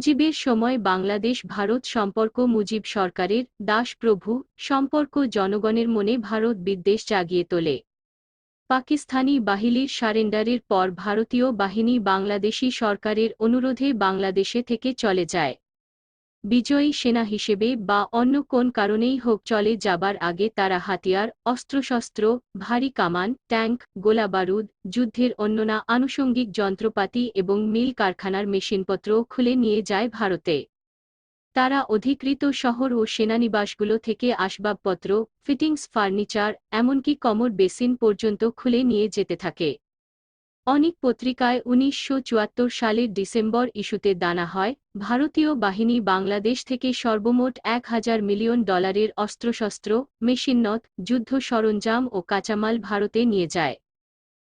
মুজিবের সময় বাংলাদেশ ভারত সম্পর্ক মুজিব সরকারের দাসপ্রভু সম্পর্ক জনগণের মনে ভারত বিদ্বেষ জাগিয়ে তোলে। পাকিস্তানি বাহিনীর সারেন্ডারের পর ভারতীয় বাহিনী বাংলাদেশি সরকারের অনুরোধে বাংলাদেশে থেকে চলে যায়। বিজয়ী সেনা হিসেবে বা অন্য কোন কারণেই হোক চলে যাবার আগে তারা হাতিয়ার, অস্ত্রশস্ত্র, ভারী কামান, ট্যাঙ্ক, গোলাবারুদ, যুদ্ধের অন্যনা আনুষঙ্গিক যন্ত্রপাতি এবং মিল কারখানার মেশিনপত্র খুলে নিয়ে যায় ভারতে। তারা অধিকৃত শহর ও সেনানিবাসগুলো থেকে আসবাবপত্র, ফিটিংস, ফার্নিচার, এমনকি কমর বেসিন পর্যন্ত খুলে নিয়ে যেতে থাকে। অনেক পত্রিকায় উনিশশো চুয়াত্তর সালের ডিসেম্বর ইস্যুতে দানা হয়, ভারতীয় বাহিনী বাংলাদেশ থেকে সর্বমোট এক হাজার মিলিয়ন ডলারের অস্ত্রশস্ত্র মেশিননত যুদ্ধ সরঞ্জাম ও কাঁচামাল ভারতে নিয়ে যায়।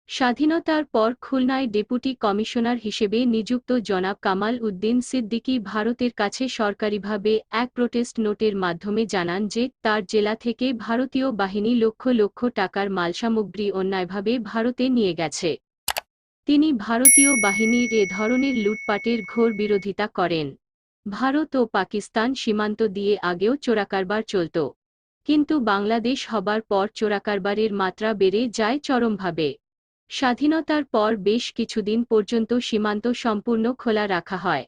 স্বাধীনতার পর খুলনায় ডেপুটি কমিশনার হিসেবে নিযুক্ত জনাব কামাল উদ্দিন সিদ্দিকী ভারতের কাছে সরকারিভাবে এক প্রোটেস্ট নোটের মাধ্যমে জানান যে, তার জেলা থেকে ভারতীয় বাহিনী লক্ষ লক্ষ টাকার মালসামগ্রী অন্যায়ভাবে ভারতে নিয়ে গেছে। তিনি ভারতীয় বাহিনীর এ ধরনের লুটপাটের ঘোর বিরোধিতা করেন। ভারত ও পাকিস্তান সীমান্ত দিয়ে আগেও চোরাকারবার চলত। কিন্তু বাংলাদেশ হবার পর চোরাকারবারের মাত্রা বেড়ে যায় চরমভাবে। স্বাধীনতার পর বেশ কিছুদিন পর্যন্ত সীমান্ত সম্পূর্ণ খোলা রাখা হয়।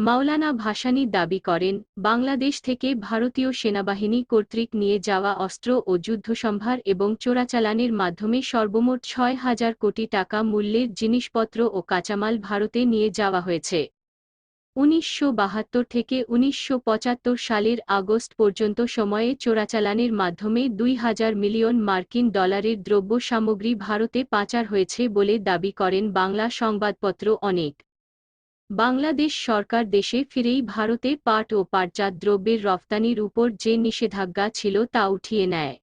মাওলানা ভাসানী দাবি করেন, বাংলাদেশ থেকে ভারতীয় সেনাবাহিনী কর্তৃক নিয়ে যাওয়া অস্ত্র ও যুদ্ধসম্ভার এবং চোরাচালানের মাধ্যমে সর্বমোট ছয় হাজার কোটি টাকা মূল্যের জিনিসপত্র ও কাঁচামাল ভারতে নিয়ে যাওয়া হয়েছে। উনিশশো বাহাত্তর থেকে উনিশশো পঁচাত্তর সালের আগস্ট পর্যন্ত সময়ে চোরাচালানের মাধ্যমে দুই হাজার মিলিয়ন মার্কিন ডলারের দ্রব্য সামগ্রী ভারতে পাচার হয়েছে বলে দাবি করেন বাংলা সংবাদপত্র অনেক। বাংলাদেশ সরকার দেশে ফিরেই ভারতে পাট ও পাটজাত দ্রব্যের রফতানির উপর যে নিষেধাজ্ঞা ছিল তা উঠিয়ে নেয়।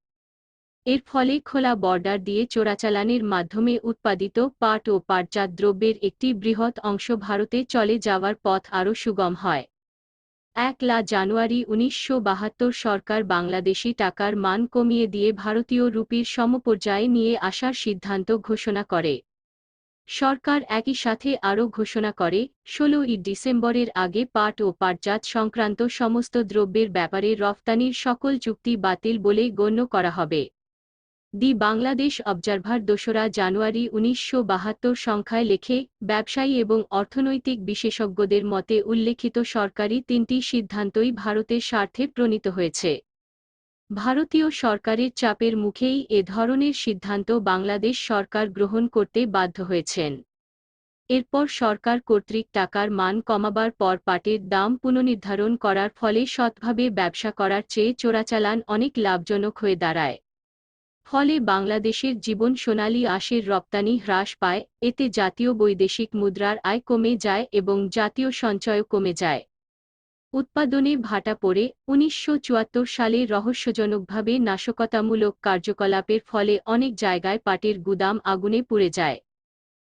এর ফলে খোলা বর্ডার দিয়ে চোরাচালানের মাধ্যমে উৎপাদিত পাট ও পাটজাত দ্রব্যের একটি বৃহৎ অংশ ভারতে চলে যাওয়ার পথ আরও সুগম হয়। এক লা জানুয়ারি উনিশশো বাহাত্তর সরকার বাংলাদেশি টাকার মান কমিয়ে দিয়ে ভারতীয় রুপির সমপর্যায়ে নিয়ে আসার সিদ্ধান্ত ঘোষণা করে। সরকার একই সাথে আরও ঘোষণা করে, ষোলোই ডিসেম্বরের আগে পাট ও পাটজাত সংক্রান্ত সমস্ত দ্রব্যের ব্যাপারে রফতানির সকল চুক্তি বাতিল বলে গণ্য করা হবে। দি বাংলাদেশ অবজারভার দোসরা জানুয়ারি উনিশশো বাহাত্তর সংখ্যায় লেখে, ব্যবসায়ী এবং অর্থনৈতিক বিশেষজ্ঞদের মতে উল্লেখিত সরকারি তিনটি সিদ্ধান্তই ভারতের স্বার্থে প্রণীত হয়েছে। ভারতীয় সরকারের চাপের মুখেই এ ধরনের সিদ্ধান্ত বাংলাদেশ সরকার গ্রহণ করতে বাধ্য হয়েছেন। এরপর সরকার কর্তৃক টাকার মান কমাবার পর পাটের দাম পুনর্নির্ধারণ করার ফলে সৎভাবে ব্যবসা করার চেয়ে চোরাচালান অনেক লাভজনক হয়ে দাঁড়ায়। ফলে বাংলাদেশের জীবন সোনালী আশের রপ্তানি হ্রাস পায়, এতে জাতীয় বৈদেশিক মুদ্রার আয় কমে যায় এবং জাতীয় সঞ্চয়ও কমে যায়। উৎপাদনে ভাটা পড়ে উনিশশো চুয়াত্তর সালে রহস্যজনকভাবে নাশকতামূলক কার্যকলাপের ফলে অনেক জায়গায় পাটের গুদাম আগুনে পুড়ে যায়।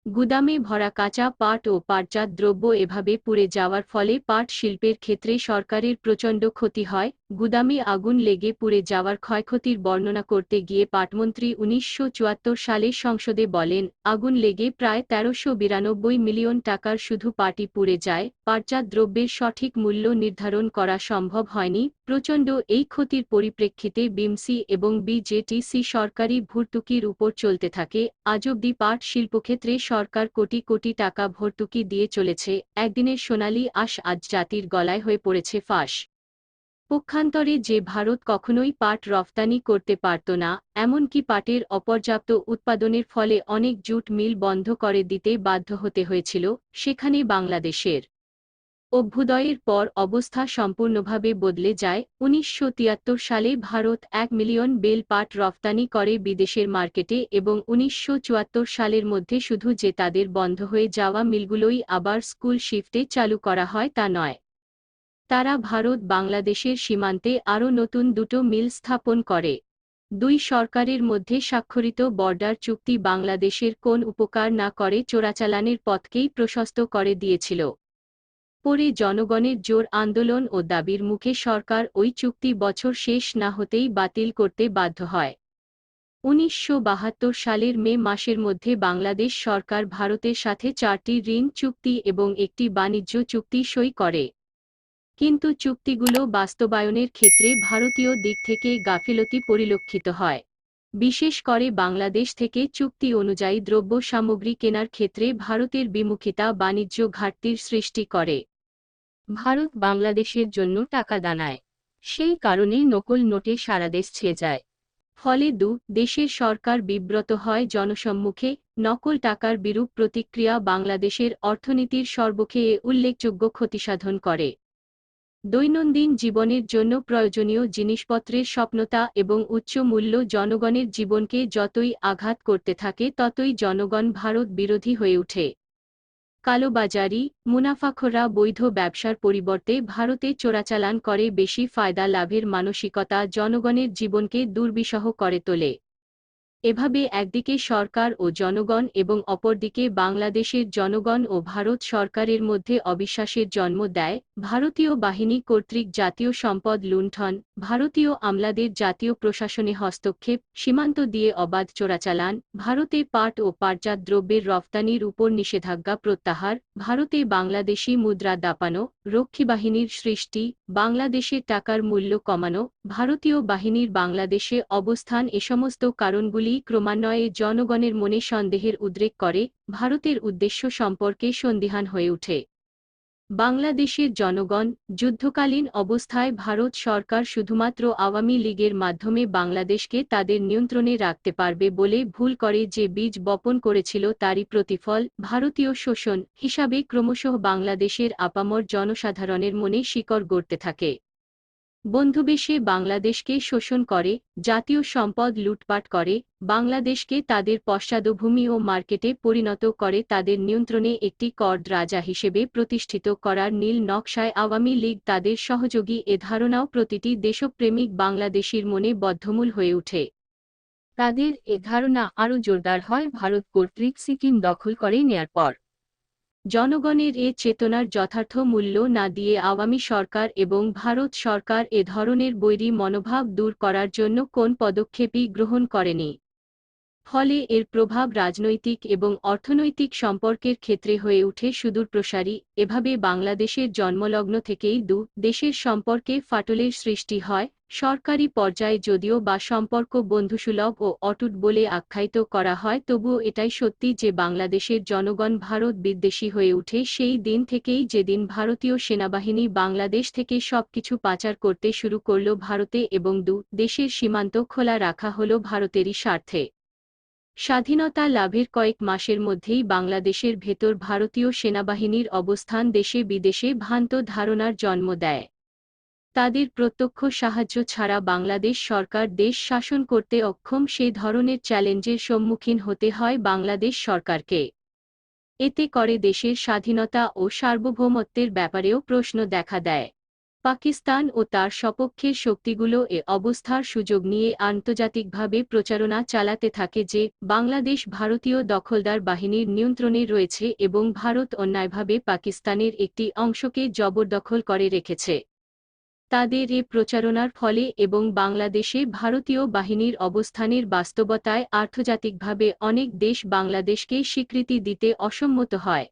গুদামে ভরা কাঁচা পাট ও পাটজাত দ্রব্য এভাবে পুড়ে যাওয়ার ফলে পাট শিল্পের ক্ষেত্রে সরকারের প্রচণ্ড ক্ষতি হয়। গুদামে আগুন লেগে পুড়ে যাওয়ার ক্ষয়ক্ষতির বর্ণনা করতে গিয়ে পাটমন্ত্রী উনিশশো চুয়াত্তর সালে সংসদে বলেন, আগুন লেগে প্রায় তেরোশো বিরানব্বই মিলিয়ন টাকার শুধু পাটি পুড়ে যায়। পাটজাত দ্রব্যের সঠিক মূল্য নির্ধারণ করা সম্ভব হয়নি। প্রচণ্ড এই ক্ষতির পরিপ্রেক্ষিতে বিমসি এবং বিজেটিসি সরকারি ভর্তুকির উপর চলতে থাকে। আজ অব্দি পাট শিল্পক্ষেত্রে সরকার কোটি কোটি টাকা ভর্তুকি দিয়ে চলেছে একদিনের সোনালি আশ আজ জাতির গলায় হয়ে পড়েছে ফাঁস। পক্ষান্তরে যে ভারত কখনোই পাট রফতানি করতে পারত না, এমনকি পাটের অপর্যাপ্ত উৎপাদনের ফলে অনেক জুট মিল বন্ধ করে দিতে বাধ্য হতে হয়েছিল, সেখানে বাংলাদেশের অভ্যুদয়ের পর অবস্থা সম্পূর্ণভাবে বদলে যায়। উনিশশো তিয়াত্তর সালে ভারত এক মিলিয়ন বেল পাট রফতানি করে বিদেশের মার্কেটে এবং উনিশশো চুয়াত্তর সালের মধ্যে শুধু যে তাদের বন্ধ হয়ে যাওয়া মিলগুলোই আবার স্কুল শিফটে চালু করা হয় তা নয়। তারা ভারত বাংলাদেশের সীমান্তে আরও নতুন দুটো মিল স্থাপন করে। দুই সরকারের মধ্যে স্বাক্ষরিত বর্ডার চুক্তি বাংলাদেশের কোন উপকার না করে চোরাচালানের পথকেই প্রশস্ত করে দিয়েছিল। পরে জনগণের জোর আন্দোলন ও দাবির মুখে সরকার ওই চুক্তি বছর শেষ না হতেই বাতিল করতে বাধ্য হয়। উনিশশো বাহাত্তর সালের মে মাসের মধ্যে বাংলাদেশ সরকার ভারতের সাথে চারটি ঋণ চুক্তি এবং একটি বাণিজ্য চুক্তি সই করে। কিন্তু চুক্তিগুলো বাস্তবায়নের ক্ষেত্রে ভারতীয় দিক থেকে গাফিলতি পরিলক্ষিত হয়। বিশেষ করে বাংলাদেশ থেকে চুক্তি অনুযায়ী দ্রব্য সামগ্রী কেনার ক্ষেত্রে ভারতের বিমুখিতা বাণিজ্য ঘাটতির সৃষ্টি করে। ভারত বাংলাদেশের জন্য টাকা দানায়। সেই কারণে নকল নোটে সারা দেশ ছেয়ে যায়। ফলে দু, দেশের সরকার বিব্রত হয় জনসম্মুখে, নকল টাকার বিরূপ প্রতিক্রিয়া বাংলাদেশের অর্থনীতির সর্বক্ষে উল্লেখযোগ্য ক্ষতিসাধন করে। দৈনন্দিন জীবনের জন্য প্রয়োজনীয় জিনিসপত্রের স্বপ্নতা এবং উচ্চ মূল্য জনগণের জীবনকে যতই আঘাত করতে থাকে, ততই জনগণ ভারত বিরোধী হয়ে ওঠে। কালোবাজারি, মুনাফাখোরা বৈধ ব্যবসার পরিবর্তে ভারতে চোরাচালান করে বেশি ফায়দা লাভের মানসিকতা জনগণের জীবনকে দুর্বিষহ করে তোলে। এভাবে একদিকে সরকার ও জনগণ এবং অপরদিকে বাংলাদেশের জনগণ ও ভারত সরকারের মধ্যে অবিশ্বাসের জন্ম দেয়, ভারতীয় বাহিনী কর্তৃক জাতীয় সম্পদ লুণ্ঠন, ভারতীয় আমলাদের জাতীয় প্রশাসনে হস্তক্ষেপ, সীমান্ত দিয়ে অবাধ চোরাচালান, ভারতে পাট ও পাটজাত দ্রব্যের রফতানির উপর নিষেধাজ্ঞা প্রত্যাহার, ভারতে বাংলাদেশি মুদ্রা দাপানো, রক্ষী বাহিনীর সৃষ্টি, বাংলাদেশে টাকার মূল্য কমানো, ভারতীয় বাহিনীর বাংলাদেশে অবস্থান এ সমস্ত কারণগুলি ক্রমান্বয়ে জনগণের মনে সন্দেহের উদ্রেক করে, ভারতের উদ্দেশ্য সম্পর্কে সন্দিহান হয়ে ওঠে। বাংলাদেশের জনগণ, যুদ্ধকালীন অবস্থায় ভারত সরকার শুধুমাত্র আওয়ামী লীগের মাধ্যমে বাংলাদেশকে তাদের নিয়ন্ত্রণে রাখতে পারবে বলে ভুল করে যে বীজ বপন করেছিল তারই প্রতিফল, ভারতীয় শোষণ হিসাবে ক্রমশ বাংলাদেশের আপামর জনসাধারণের মনে শিকড় গড়তে থাকে। বন্ধুবেশে বাংলাদেশকে শোষণ করে, জাতীয় সম্পদ লুটপাট করে, বাংলাদেশকে তাদের পশ্চাদভূমি ও মার্কেটে পরিণত করে তাদের নিয়ন্ত্রণে একটি কর্দ রাজা হিসেবে প্রতিষ্ঠিত করার নীল নকশায় আওয়ামী লীগ তাদের সহযোগী এ ধারণাও প্রতিটি দেশপ্রেমিক বাংলাদেশির মনে বদ্ধমূল হয়ে ওঠে। তাদের এ ধারণা আরও জোরদার হয়, ভারত কর্তৃক সিকিম দখল করে নেয়ার পর। জনগণের এ চেতনার যথার্থ মূল্য না দিয়ে আওয়ামী সরকার এবং ভারত সরকার এ ধরনের বৈরী মনোভাব দূর করার জন্য কোন পদক্ষেপই গ্রহণ করেনি। ফলে এর প্রভাব রাজনৈতিক এবং অর্থনৈতিক সম্পর্কের ক্ষেত্রে হয়ে উঠে সুদূরপ্রসারী এভাবে বাংলাদেশের জন্মলগ্ন থেকেই দু দেশের সম্পর্কে ফাটলের সৃষ্টি হয়, সরকারি পর্যায়ে যদিও বা সম্পর্ক বন্ধুসুলভ ও অটুট বলে আখ্যায়িত করা হয়, তবুও এটাই সত্যি যে বাংলাদেশের জনগণ ভারত বিদ্বেষী হয়ে উঠে সেই দিন থেকেই যেদিন ভারতীয় সেনাবাহিনী বাংলাদেশ থেকে সবকিছু পাচার করতে শুরু করল ভারতে এবং দু দেশের সীমান্ত খোলা রাখা হল ভারতেরই স্বার্থে। স্বাধীনতা লাভের কয়েক মাসের মধ্যেই বাংলাদেশের ভেতর ভারতীয় সেনাবাহিনীর অবস্থান দেশে বিদেশে ভ্রান্ত ধারণার জন্ম দেয়। তাদের প্রত্যক্ষ সাহায্য ছাড়া বাংলাদেশ সরকার দেশ শাসন করতে অক্ষম সে ধরনের চ্যালেঞ্জের সম্মুখীন হতে হয় বাংলাদেশ সরকারকে। এতে করে দেশের স্বাধীনতা ও সার্বভৌমত্বের ব্যাপারেও প্রশ্ন দেখা দেয়। পাকিস্তান ও তার সপক্ষের শক্তিগুলো এ অবস্থার সুযোগ নিয়ে আন্তর্জাতিকভাবে প্রচারণা চালাতে থাকে যে, বাংলাদেশ ভারতীয় দখলদার বাহিনীর নিয়ন্ত্রণে রয়েছে এবং ভারত অন্যায়ভাবে পাকিস্তানের একটি অংশকে জবরদখল করে রেখেছে। তাদের এ প্রচারণার ফলে এবং বাংলাদেশে ভারতীয় বাহিনীর অবস্থানের বাস্তবতায় আর্থজাতিকভাবে অনেক দেশ বাংলাদেশকে স্বীকৃতি দিতে অসম্মত হয়।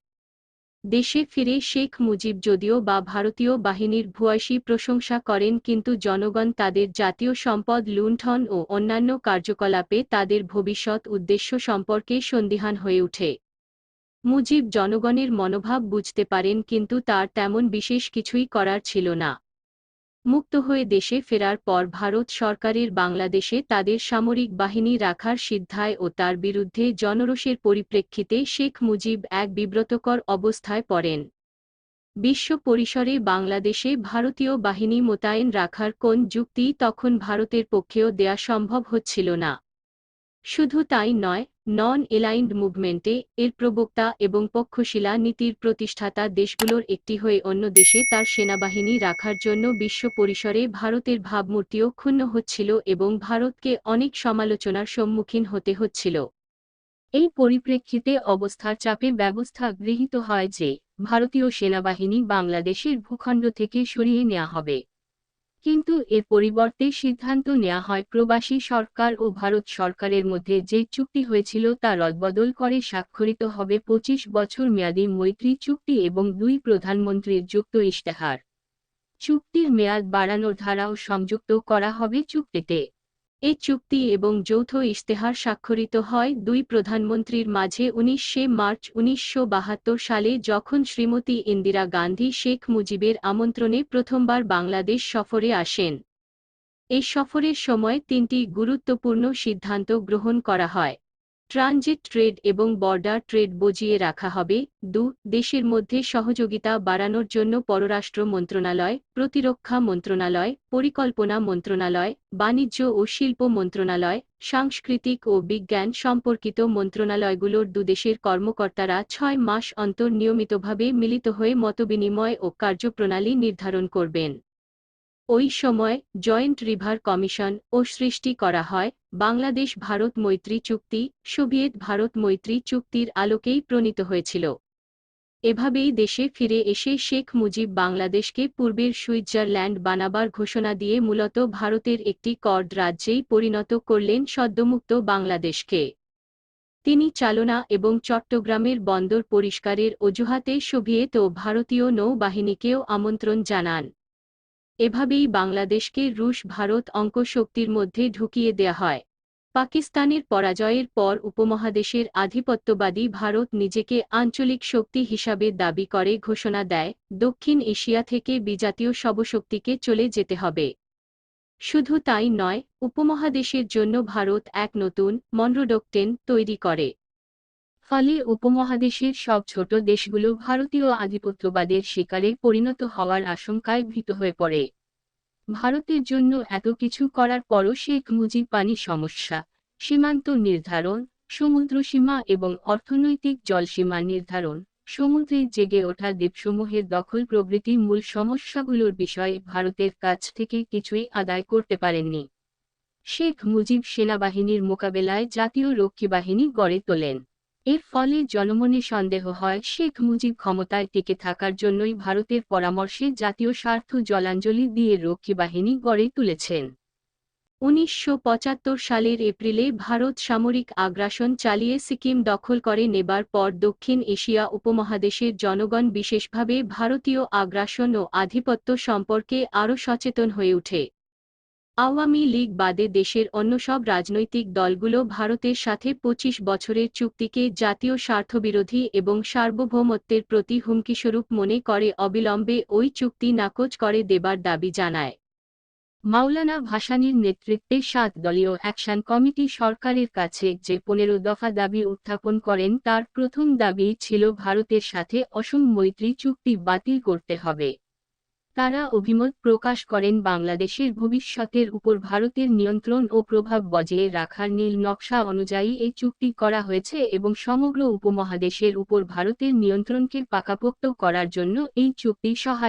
দেশে ফিরে শেখ মুজিব যদিও বা ভারতীয় বাহিনীর ভূয়সী প্রশংসা করেন কিন্তু জনগণ তাদের জাতীয় সম্পদ লুণ্ঠন ও অন্যান্য কার্যকলাপে তাদের ভবিষ্যৎ উদ্দেশ্য সম্পর্কে সন্দিহান হয়ে ওঠে। মুজিব জনগণের মনোভাব বুঝতে পারেন কিন্তু তার তেমন বিশেষ কিছুই করার ছিল না। মুক্ত হয়ে দেশে ফেরার পর ভারত সরকারের বাংলাদেশে তাদের সামরিক বাহিনী রাখার সিদ্ধায় ও তার বিরুদ্ধে জনরোষের পরিপ্রেক্ষিতে শেখ মুজিব এক বিব্রতকর অবস্থায় পড়েন। বিশ্ব পরিসরে বাংলাদেশে ভারতীয় বাহিনী মোতায়েন রাখার কোন যুক্তি তখন ভারতের পক্ষেও দেয়া সম্ভব হচ্ছিল না। শুধু তাই নয় নন এলাইন্ড মুভমেন্টে এর প্রবক্তা এবং পক্ষশিলা নীতির প্রতিষ্ঠাতা দেশগুলোর একটি হয়ে অন্য দেশে তার সেনাবাহিনী রাখার জন্য বিশ্ব পরিসরে ভারতের ভাবমূর্তিও ক্ষুণ্ণ হচ্ছিল এবং ভারতকে অনেক সমালোচনার সম্মুখীন হতে হচ্ছিল। এই পরিপ্রেক্ষিতে অবস্থার চাপে ব্যবস্থা গৃহীত হয় যে, ভারতীয় সেনাবাহিনী বাংলাদেশের ভূখণ্ড থেকে সরিয়ে নেওয়া হবে। কিন্তু এর পরিবর্তে সিদ্ধান্ত নেওয়া হয়, প্রবাসী সরকার ও ভারত সরকারের মধ্যে যে চুক্তি হয়েছিল তা রদবদল করে স্বাক্ষরিত হবে পঁচিশ বছর মেয়াদী মৈত্রী চুক্তি এবং দুই প্রধানমন্ত্রীর যুক্ত ইশতেহার। চুক্তির মেয়াদ বাড়ানোর ধারাও সংযুক্ত করা হবে চুক্তিতে। এ চুক্তি এবং যৌথ ইশতেহার স্বাক্ষরিত হয় দুই প্রধানমন্ত্রীর মাঝে উনিশে মার্চ উনিশশো বাহাত্তর সালে যখন শ্রীমতী ইন্দিরা গান্ধী শেখ মুজিবের আমন্ত্রণে প্রথমবার বাংলাদেশ সফরে আসেন। এই সফরের সময় তিনটি গুরুত্বপূর্ণ সিদ্ধান্ত গ্রহণ করা হয়। ট্রানজিট ট্রেড এবং বর্ডার ট্রেড বজিয়ে রাখা হবে। দু, দেশের মধ্যে সহযোগিতা বাড়ানোর জন্য পররাষ্ট্র মন্ত্রণালয়, প্রতিরক্ষা মন্ত্রণালয়, পরিকল্পনা মন্ত্রণালয়, বাণিজ্য ও শিল্প মন্ত্রণালয়, সাংস্কৃতিক ও বিজ্ঞান সম্পর্কিত মন্ত্রণালয়গুলোর দুদেশের কর্মকর্তারা ছয় মাস অন্তর নিয়মিতভাবে মিলিত হয়ে মতবিনিময় ও কার্যপ্রণালী নির্ধারণ করবেন। ওই সময় জয়েন্ট রিভার কমিশন ও সৃষ্টি করা হয়, বাংলাদেশ ভারত মৈত্রী চুক্তি, সোভিয়েত ভারত মৈত্রী চুক্তির আলোকেই প্রণীত হয়েছিল। এভাবেই দেশে ফিরে এসে শেখ মুজিব বাংলাদেশকে পূর্বের সুইজারল্যান্ড বানাবার ঘোষণা দিয়ে মূলত ভারতের একটি কর্ড রাজ্যেই পরিণত করলেন সদ্যমুক্ত বাংলাদেশকে। তিনি চালনা এবং চট্টগ্রামের বন্দর পরিষ্কারের অজুহাতে সোভিয়েত ও ভারতীয় নৌবাহিনীকেও আমন্ত্রণ জানান। এভাবেই বাংলাদেশকে রুশ ভারত অঙ্ক শক্তির মধ্যে ঢুকিয়ে দেয়া হয়। পাকিস্তানের পরাজয়ের পর উপমহাদেশের আধিপত্যবাদী ভারত নিজেকে আঞ্চলিক শক্তি হিসাবে দাবি করে ঘোষণা দেয়, দক্ষিণ এশিয়া থেকে বিজাতীয় সবশক্তিকে চলে যেতে হবে। শুধু তাই নয়, উপমহাদেশের জন্য ভারত এক নতুন মনরোডকটেন তৈরি করে। ফলে উপমহাদেশের সব ছোট দেশগুলো ভারতীয় আধিপত্যবাদের শিকারে পরিণত হওয়ার আশঙ্কায় ভীত হয়ে পড়ে। ভারতের জন্য এত কিছু করার পরও শেখ মুজিব পানি সমস্যা, সীমান্ত নির্ধারণ সমুদ্রসীমা এবং অর্থনৈতিক জলসীমা নির্ধারণ সমুদ্রে জেগে ওঠা দ্বীপসমূহের দখল প্রভৃতি মূল সমস্যাগুলোর বিষয়ে ভারতের কাছ থেকে কিছুই আদায় করতে পারেননি। শেখ মুজিব সেনাবাহিনীর মোকাবেলায় জাতীয় রক্ষী বাহিনী গড়ে তোলেন। এর ফলে জনমনে সন্দেহ হয় শেখ মুজিব ক্ষমতায় টিকে থাকার জন্যই ভারতের পরামর্শে জাতীয় স্বার্থ জলাঞ্জলি দিয়ে রক্ষী বাহিনী গড়ে তুলেছেন। উনিশশো পঁচাত্তর সালের এপ্রিলে ভারত সামরিক আগ্রাসন চালিয়ে সিকিম দখল করে নেবার পর দক্ষিণ এশিয়া উপমহাদেশের জনগণ বিশেষভাবে ভারতীয় আগ্রাসন ও আধিপত্য সম্পর্কে আরও সচেতন হয়ে ওঠে। আওয়ামী লীগ বাদে দেশের অন্য সব রাজনৈতিক দলগুলো ভারতের সাথে ২৫ বছরের চুক্তিকে জাতীয় স্বার্থবিরোধী এবং সার্বভৌমত্বের প্রতি হুমকিস্বরূপ মনে করে অবিলম্বে ওই চুক্তি নাকচ করে দেবার দাবি জানায়। মাওলানা ভাসানীর নেতৃত্বে সাত দলীয় অ্যাকশন কমিটি সরকারের কাছে যে পনেরো দফা দাবি উত্থাপন করেন তার প্রথম দাবি ছিল ভারতের সাথে অসম মৈত্রী চুক্তি বাতিল করতে হবে। তারা অভিমত প্রকাশ করেন বাংলাদেশের ভবিষ্যতের উপর ভারতের নিয়ন্ত্রণ ও প্রভাব বজায় রাখার নীল নকশা অনুযায়ী এই চুক্তি করা হয়েছে এবং সমগ্র উপমহাদেশের উপর ভারতের নিয়ন্ত্রণকে পাকাপোক্ত করার জন্য এই চুক্তি সহায়